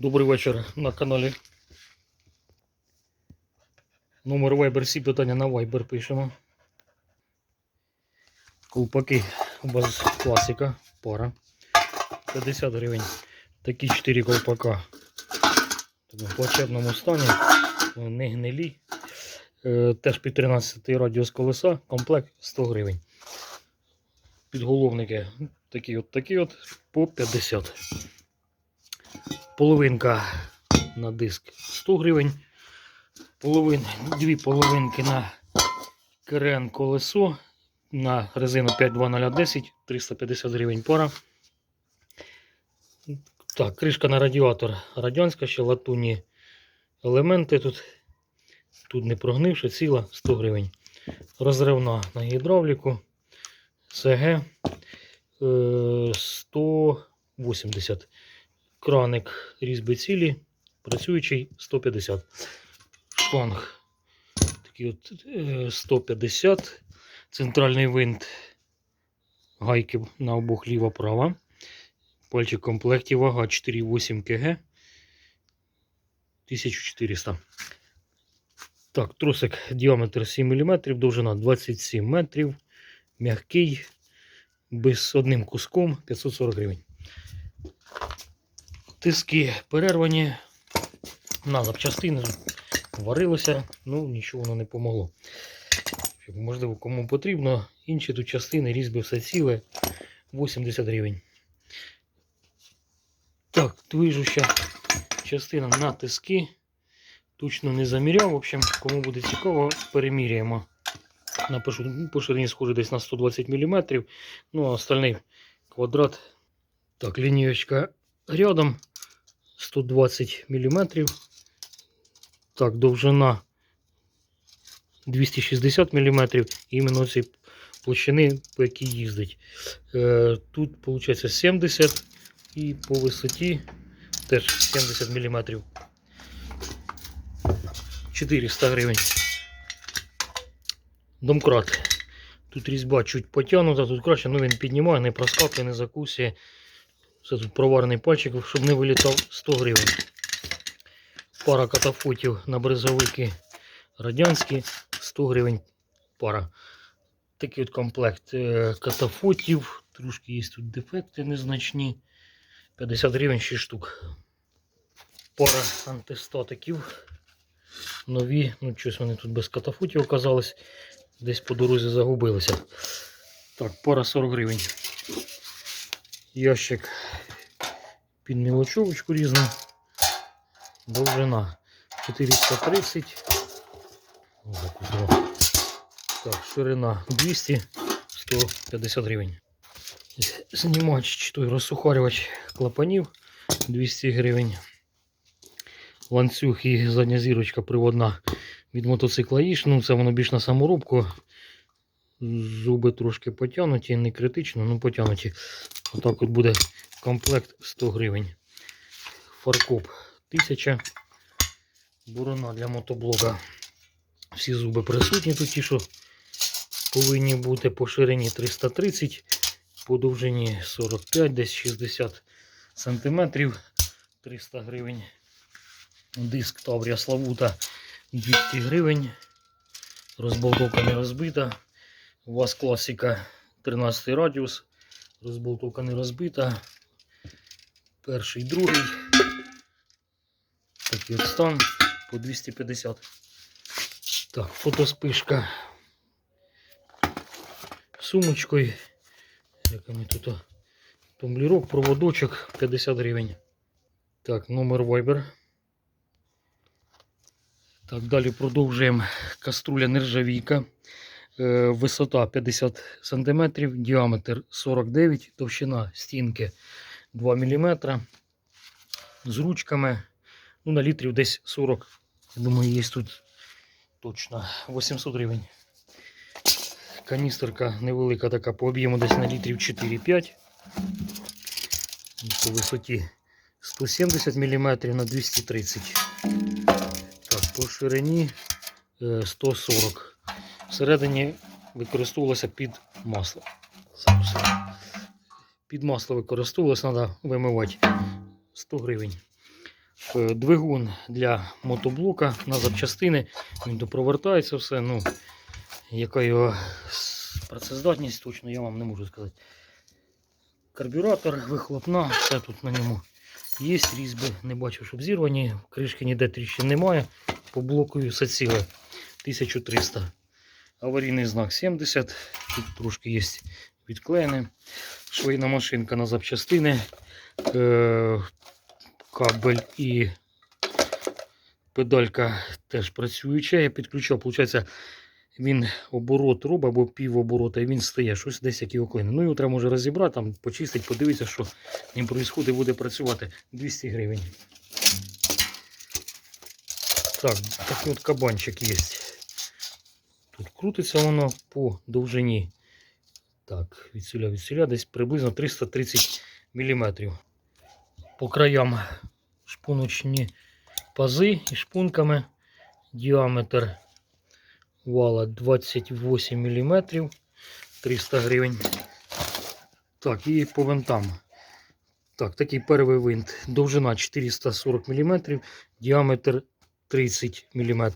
Добрий вечір на каналі. Номер Viber, всі питання на Viber пишемо. Колпаки без класика, пара. 50 гривень. Такі 4 колпака. В плачебному стані. Не гнилі. Е, Теж під 13 радіус колеса. Комплект 100 гривень. Підголовники такі от такі от по 50. Половинка на диск 100 гривень. Половин, дві половинки на крен колесо. На резину 52010 350 гривень пара. Так, кришка на радіатор радянська, ще латунні елементи тут. Тут не прогнивши, ціла 100 гривень. Розривна на гідравліку. СГ е, 180. Краник різьби цілі, працюючий 150. Шланг такий от е, 150. Центральний винт гайки на обох ліва-права. Пальчик в комплекті вага 4,8 кг. 1400. Так, тросик діаметр 7 мм, довжина 27 метрів. М'який, без одним куском 540 гривень. Тиски перервані на запчастини варилося, ну нічого воно не помогло. Можливо, кому потрібно, інші тут частини, різьби все ціле 80 гривень. Так, движуща частина на тиски. Точно не заміряв. В общем, кому буде цікаво, переміряємо. На пошир- по ширині схоже десь на 120 мм. Ну, а остальний квадрат. Так, лінієчка рядом 120 мм. Так, довжина 260 мм. Іменно ці площини, по якій їздить. Е, тут виходить 70 і по висоті теж 70 мм. 400 гривень. Домкрат. Тут різьба чуть потягнута, тут краще, ну він піднімає, не проскакує, не закусує. Це тут проварений пальчик, щоб не вилітав 100 гривень. Пара катафотів на бризовики радянські 100 гривень пара. Такий от комплект е, катафотів. Трошки є тут дефекти незначні. 50 гривень 6 штук. Пара антистатиків. Нові, ну щось вони тут без катафотів оказались. Десь по дорозі загубилися. Так, пара 40 гривень. Ящик під мілочовочку різну. Довжина 430. Закусила. Так, ширина 200, 150 гривень. Знімач чи той розсухарювач клапанів 200 гривень. Ланцюг і задня зірочка приводна від мотоцикла Іш. Ну, це воно більш на саморубку. Зуби трошки потягнуті, не критично, ну потягнуті. Отак от буде комплект 100 гривень. Фаркоп 1000. Борона для мотоблока. Всі зуби присутні тут ті, що повинні бути по ширині 330, по довжині 45, десь 60 сантиметрів 300 гривень. Диск Таврія Славута 200 гривень. Розболтовка не розбита. У вас класика 13 радіус. Розболтовка не розбита. Перший, другий. Такий от стан по 250. Так, фотоспишка сумочкою. Яка ми тут тумблірок, проводочок 50 гривень. Так, номер Viber. Так, далі продовжуємо каструля нержавійка. Е, Висота 50 см, діаметр 49 товщина стінки 2 мм. З ручками. Ну, на літрів десь 40. Я думаю, є тут точно 800 гривень. Каністерка невелика така по об'єму десь на літрів 4-5. По висоті 170 мм на 230 Так, по ширині е, 140 Всередині використовувалося під масло. Зараз. Під масло використовувалося, треба вимивати 100 гривень. Е, Двигун для мотоблока на запчастини. Він допровертається все. Ну, яка його працездатність, точно я вам не можу сказати. Карбюратор, вихлопна, все тут на ньому є. Різьби не бачу, щоб зірвані. Кришки ніде тріщин немає. По блоку все ціле 1300. Аварійний знак 70. Тут трошки є відклеєне. Швейна машинка на запчастини. Е, кабель і педалька теж працююча. Я підключав, виходить, він оборот робить або пів оборота, і він стає щось десь як які оклини. Ну його треба може розібрати, там, почистити, подивитися, що ним відбувається, буде працювати 200 гривень. Так, такий от кабанчик є. Тут крутиться воно по довжині. Так, від сюля десь приблизно 330 мм. По краям шпуночні пази і шпунками. Діаметр вала 28 мм 300 гривень. Так, і по винтам. Так, такий перший винт. Довжина 440 мм, діаметр 30 мм.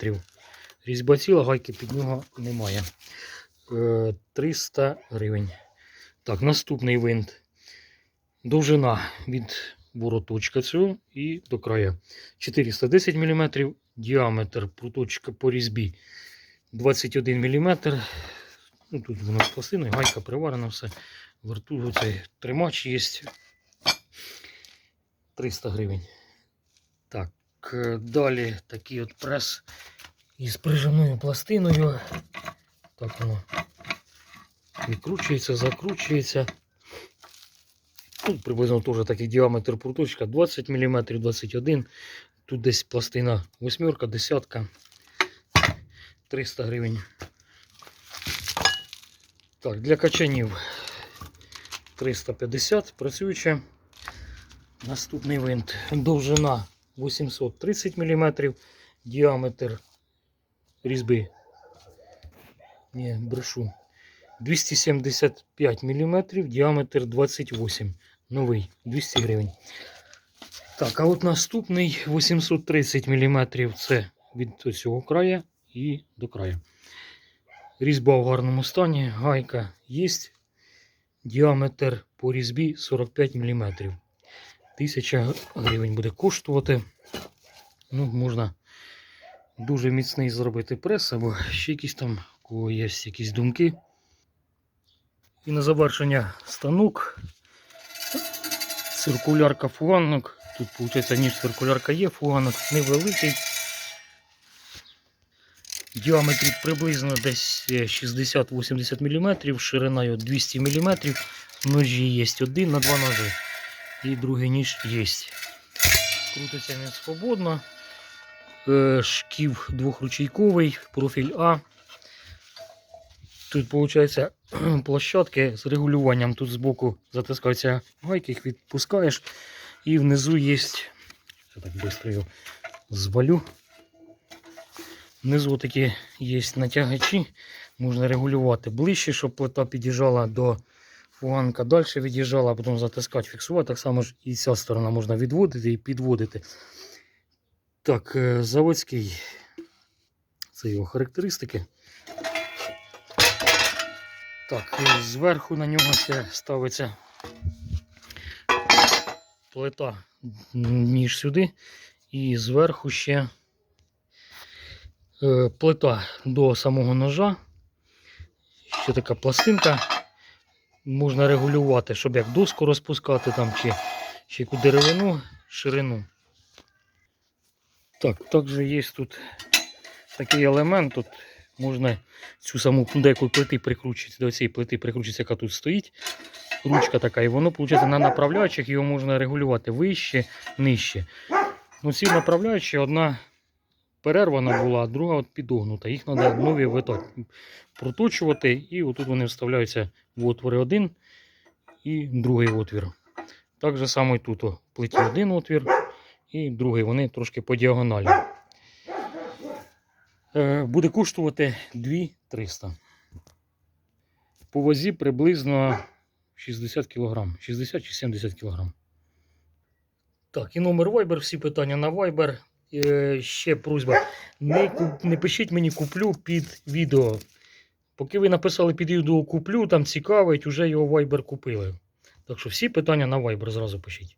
Різьба ціла, гайки під нього немає. Е, 300 гривень. Так, наступний винт. Довжина від вороточка цього і до краю. 410 мм. Діаметр пруточка по різьбі 21 мм. Ну, тут воно з пластиною, гайка приварена все. Верту цей тримач є. 300 гривень. Так, е, далі такий от прес із прижимною пластиною. Так воно відкручується, закручується. Тут приблизно теж такий діаметр пруточка 20 мм, 21 Тут десь пластина восьмерка, десятка. 300 гривень. Так, для качанів 350 працююче. Наступний винт. Довжина 830 мм, діаметр різьби. Ні, брешу. 275 мм, діаметр 28 Новий 200 гривень. Так, а от наступний 830 мм це від цього краю і до краю. Різьба в гарному стані, гайка є. Діаметр по різьбі 45 мм. 1000 гривень буде коштувати. Ну, можна дуже міцний зробити прес, або ще якісь там, у кого є якісь думки. І на завершення станок. Циркулярка фуганок. Тут, виходить, ніж циркулярка є, фуганок невеликий. Діаметр приблизно десь е, 60-80 мм, ширина його 200 мм. Ножі є один на два ножі. І другий ніж є. Крутиться він свободно. Е, Шків двохручейковий, профіль А. Тут, виходить, площадки з регулюванням. Тут збоку затискаються гайки, їх відпускаєш. І внизу є. Я так швидко його звалю. Внизу такі є натягачі. Можна регулювати ближче, щоб плита під'їжджала до фуганка, далі від'їжджала, а потім затискати, фіксувати. Так само ж і ця сторона можна відводити і підводити. Так, е, заводський. Це його характеристики. Так, зверху на нього ще ставиться плита ніж сюди. І зверху ще е, плита до самого ножа. Ще така пластинка. Можна регулювати, щоб як доску розпускати там, чи, чи яку деревину, ширину. Так, також є тут такий елемент. Тут можна цю саму деяку плити прикручувати, до цієї плити прикручується, яка тут стоїть. Ручка така, і воно, виходить, на направляючих його можна регулювати вище, нижче. Ну, ці направляючі одна перервана була, а друга от підогнута. Їх треба нові виток проточувати, і отут вони вставляються в отвори один і другий отвір. Так само і тут о, плиті один отвір і другий. Вони трошки по діагоналі. Е, Буде коштувати 2300. По вазі приблизно 60 кг, 60 чи 70 кг. Так, і номер Viber, всі питання на. Е, ще просьба. Не, не пишіть мені куплю під відео. Поки ви написали під відео куплю, там цікавить, уже його Viber купили. Так що всі питання на Viber зразу пишіть.